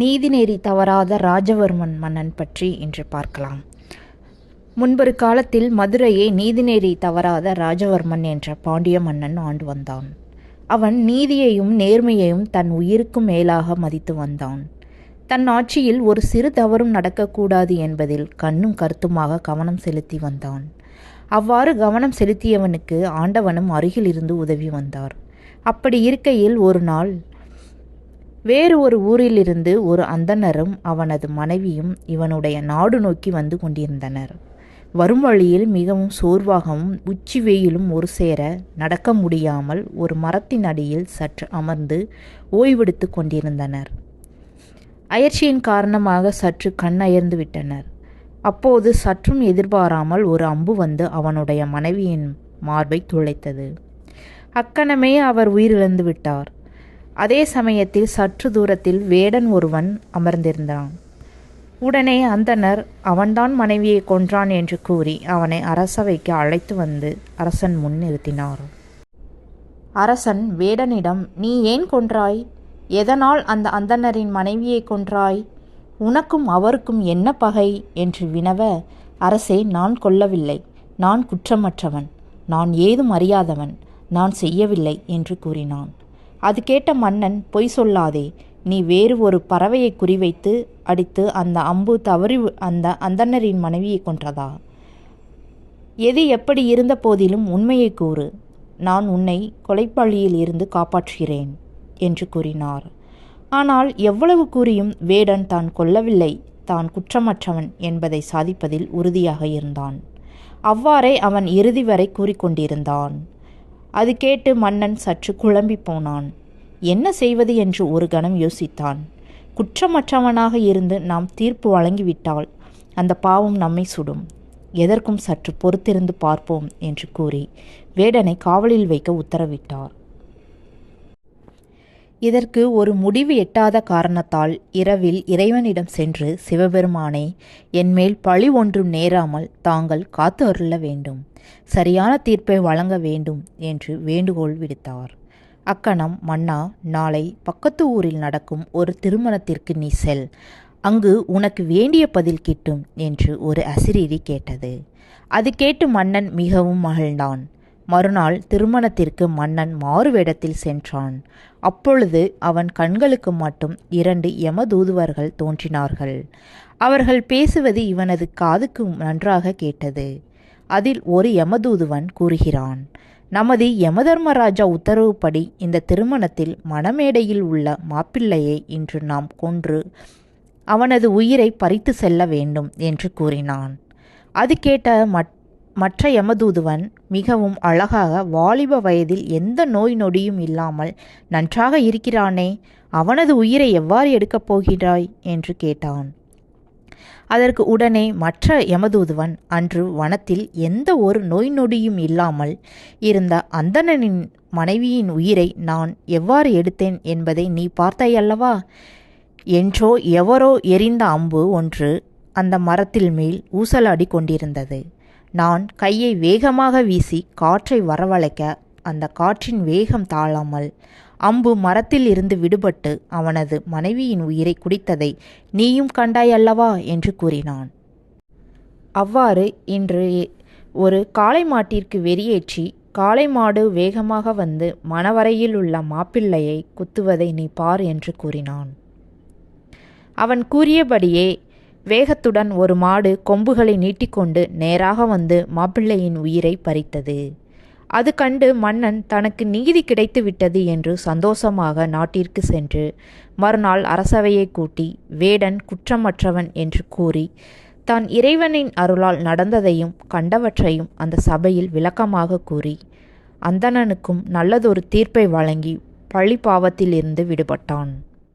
நீதிநெறி தவறாத ராஜவர்மன் மன்னன் பற்றி இன்று பார்க்கலாம். முன்பொரு காலத்தில் மதுரையை நீதிநெறி தவறாத ராஜவர்மன் என்ற பாண்டிய மன்னன் ஆண்டு வந்தான். அவன் நீதியையும் நேர்மையையும் தன் உயிருக்கும் மேலாக மதித்து வந்தான். தன் ஆட்சியில் ஒரு சிறு தவறும் நடக்கக்கூடாது என்பதில் கண்ணும் கருத்துமாக கவனம் செலுத்தி வந்தான். அவ்வாறு கவனம் செலுத்தியவனுக்கு ஆண்டவனும் அருகில் இருந்து உதவி வந்தார். அப்படி இருக்கையில் ஒரு நாள் வேறு ஒரு ஊரிலிருந்து ஒரு அந்தணரும் அவனது மனைவியும் இவனுடைய நாடு நோக்கி வந்து கொண்டிருந்தனர். வரும் வழியில் மிகவும் சோர்வாகவும் உச்சி வெயிலும் ஒரு சேர நடக்க முடியாமல் ஒரு மரத்தின் அடியில் சற்று அமர்ந்து ஓய்வெடுத்து கொண்டிருந்தனர். அயற்சியின் காரணமாக சற்று கண்ணயர்ந்து விட்டனர். அப்போது சற்றும் எதிர்பாராமல் ஒரு அம்பு வந்து அவனுடைய மனைவியின் மார்பை துளைத்தது. அக்கணமே அவர் உயிரிழந்து விட்டார். அதே சமயத்தில் சற்று தூரத்தில் வேடன் ஒருவன் அமர்ந்திருந்தான். உடனே அந்தனர் அவன்தான் மனைவியை கொன்றான் என்று கூறி அவனை அரசவைக்கு அழைத்து வந்து அரசன் முன் நிறுத்தினார். அரசன் வேடனிடம் நீ ஏன் கொன்றாய்? எதனால் அந்த அந்தணரின் மனைவியை கொன்றாய்? உனக்கும் அவருக்கும் என்ன பகை? என்று வினவ அரசே நான் கொல்லவில்லை. நான் குற்றமற்றவன். நான் ஏதும் அறியாதவன். நான் செய்யவில்லை என்று கூறினான். அது கேட்ட மன்னன் பொய் சொல்லாதே. நீ வேறு ஒரு பறவையை குறிவைத்து அடித்து அந்த அம்பு தவறி அந்த அந்தன்னரின் மனைவியை கொன்றதா? எது எப்படி இருந்த போதிலும் உண்மையை கூறு. நான் உன்னை கொலைப்பள்ளியில் இருந்து காப்பாற்றுகிறேன் என்று கூறினார். ஆனால் எவ்வளவு கூறியும் வேடன் தான் கொல்லவில்லை. தான் குற்றமற்றவன் என்பதை சாதிப்பதில் உறுதியாக இருந்தான். அவ்வாறே அவன் இறுதி வரை கூறிக்கொண்டிருந்தான். அது கேட்டு மன்னன் சற்று குழம்பி போனான். என்ன செய்வது என்று ஒரு கணம் யோசித்தான். குற்றமற்றவனாக இருந்து நாம் தீர்ப்பு வழங்கிவிட்டால் அந்த பாவம் நம்மை சுடும். எதற்கும் சற்று பொறுத்திருந்து பார்ப்போம் என்று கூறி வேடனை காவலில் வைக்க உத்தரவிட்டார். இதற்கு ஒரு முடிவு எட்டாத காரணத்தால் இரவில் இறைவனிடம் சென்று சிவபெருமானே என்மேல் பழி ஒன்றும் நேராமல் தாங்கள் காத்து அருள வேண்டும். சரியான தீர்ப்பை வழங்க வேண்டும் என்று வேண்டுகோள் விடுத்தார். அக்கணம் மன்னா நாளை பக்கத்து ஊரில் நடக்கும் ஒரு திருமணத்திற்கு நீ செல். அங்கு உனக்கு வேண்டிய பதில் கிட்டும் என்று ஒரு அசிரீரி கேட்டது. அது கேட்டு மன்னன் மிகவும் மகிழ்ந்தான். மறுநாள் திருமணத்திற்கு மன்னன் மாறுவேடத்தில் சென்றான். அப்பொழுது அவன் கண்களுக்கு மட்டும் இரண்டு யமதூதுவர்கள் தோன்றினார்கள். அவர்கள் பேசுவது இவனது காதுக்கு நன்றாக கேட்டது. அதில் ஒரு யமதூதுவன் கூறுகிறான் நமது யமதர்மராஜா உத்தரவுப்படி இந்த திருமணத்தில் மணமேடையில் உள்ள மாப்பிள்ளையை இன்று நாம் கொன்று அவனது உயிரை பறித்து செல்ல வேண்டும் என்று கூறினான். அது கேட்ட மட் மற்ற யமதூதுவன் மிகவும் அழகாக வாலிப வயதில் எந்த நோய் நொடியும் இல்லாமல் நன்றாக இருக்கிறானே அவனது உயிரை எவ்வாறு எடுக்கப் போகிறாய்? என்று கேட்டான். அதற்கு உடனே மற்ற யமதூதுவன் அன்று வனத்தில் எந்த ஒரு நோய் நொடியும் இல்லாமல் இருந்த அந்தணனின் மனைவியின் உயிரை நான் எவ்வாறு எடுத்தேன் என்பதை நீ பார்த்தாயல்லவா? என்றோ எவரோ எரிந்த அம்பு ஒன்று அந்த மரத்தில் மேல் ஊசலாடி கொண்டிருந்தது. நான் கையை வேகமாக வீசி காற்றை வரவழைக்க அந்த காற்றின் வேகம் தாழாமல் அம்பு மரத்தில் இருந்து விடுபட்டு அவனது மனைவியின் உயிரை குடித்ததை நீயும் கண்டாய் அல்லவா? என்று கூறினான். அவ்வாறு இன்று ஒரு காளை மாட்டிற்கு வெறியேற்றி காளை மாடு வேகமாக வந்து மணவரையில் உள்ள மாப்பிள்ளையை குத்துவதை நீ பார் என்று கூறினான். அவன் கூறியபடியே வேகத்துடன் ஒரு மாடு கொம்புகளை நீட்டிக்கொண்டு நேராக வந்து மாப்பிள்ளையின் உயிரை பறித்தது. அது கண்டு மன்னன் தனக்கு நீதி கிடைத்து விட்டது என்று சந்தோஷமாக நாட்டிற்கு சென்று மறுநாள் அரசவையை கூட்டி வேடன் குற்றமற்றவன் என்று கூறி தான் இறைவனின் அருளால் நடந்ததையும் கண்டவற்றையும் அந்த சபையில் விளக்கமாக கூறி அந்தணனுக்கும் நல்லதொரு தீர்ப்பை வழங்கி பழி பாவத்திலிருந்து விடுபட்டான்.